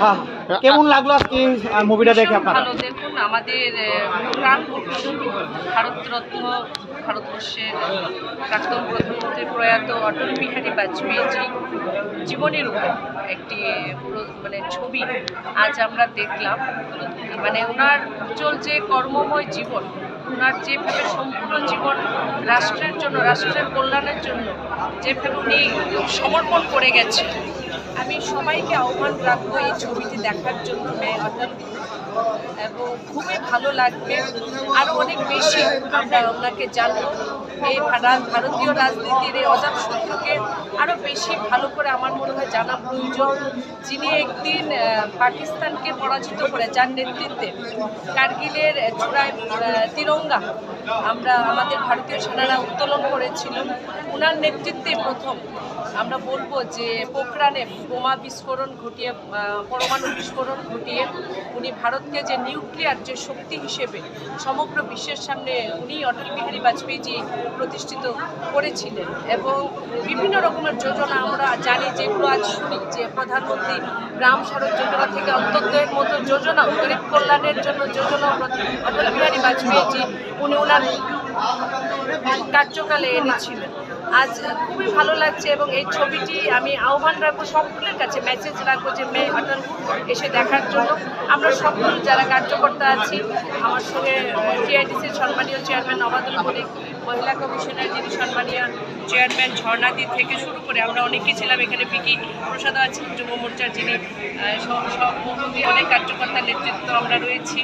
হ্যাঁ। কেমন লাগল আজকে মুভিটা দেখে আপনার? ভালো দেখুন আমাদের প্রাণ ভারতরত্ন ভারতবর্ষের প্রাক্তন প্রধানমন্ত্রী প্রয়াত অটল বিহারী বাজপেয়ীজি জীবনের উপর একটি মানে ছবি আজ আমরা দেখলাম। মানে ওনার উজ্জ্বল যে কর্মময় জীবন ওনার যেভাবে সম্পূর্ণ জীবন রাষ্ট্রের জন্য রাষ্ট্রের কল্যাণের জন্য যেভাবে উনি সমর্পণ করে গেছেন আমি সবাইকে আহ্বান রাখব এই ছবিটি দেখার জন্য এবং খুবই ভালো লাগবে। আরও অনেক বেশি আমরা ওনাকে জানব। এই ভারা- ভারতীয় রাজনীতির এই অজাত শত্রুকে আরও বেশি ভালো করে আমার মনে হয় জানা প্রয়োজন। যিনি একদিন পাকিস্তানকে পরাজিত করে যার নেতৃত্বে কার্গিলের চূড়ায় তিরঙ্গা আমরা আমাদের ভারতীয় সেনারা উত্তোলন করেছিল ওনার নেতৃত্বে প্রথম আমরা বলব যে পোখরানে বোমা বিস্ফোরণ ঘটিয়ে পরমাণু বিস্ফোরণ ঘটিয়ে উনি ভারতকে যে নিউক্লিয়ার যে শক্তি হিসেবে সমগ্র বিশ্বের সামনে উনি অটল বিহারী বাজপেয়ীজি প্রতিষ্ঠিত করেছিলেন এবং বিভিন্ন রকমের যোজনা আমরা জানি, যেগুলো আজ শুনি, যে প্রধানমন্ত্রী গ্রাম সড়ক যোজনা থেকে অন্তর্দয়ের মতো যোজনা, গরিব কল্যাণের জন্য যোজনা অটল বিহারী বাজপেয়ীজি, উনি ওনার কার্যকালে এনেছিলেন। আজ খুবই ভালো লাগছে এবং এই ছবিটি আমি আহ্বান রাখব সকলের কাছে মেসেজ রাখব যে, মেয়ে অটল এসে দেখার জন্য। আমরা সকল যারা কার্যকর্তা আছি, আমার সঙ্গে টিআইডিসির সম্মানীয় চেয়ারম্যান অবাদুল মলিক মহিলা কমিশনের যিনি সম্মানীয় চেয়ারম্যান ঝর্ণাদি থেকে শুরু করে আমরা অনেকেই ছিলাম এখানে পিকি প্রসাদ আছেন, যুব মোর্চার যিনি অনেক কার্যকর্তার নেতৃত্ব আমরা রয়েছি।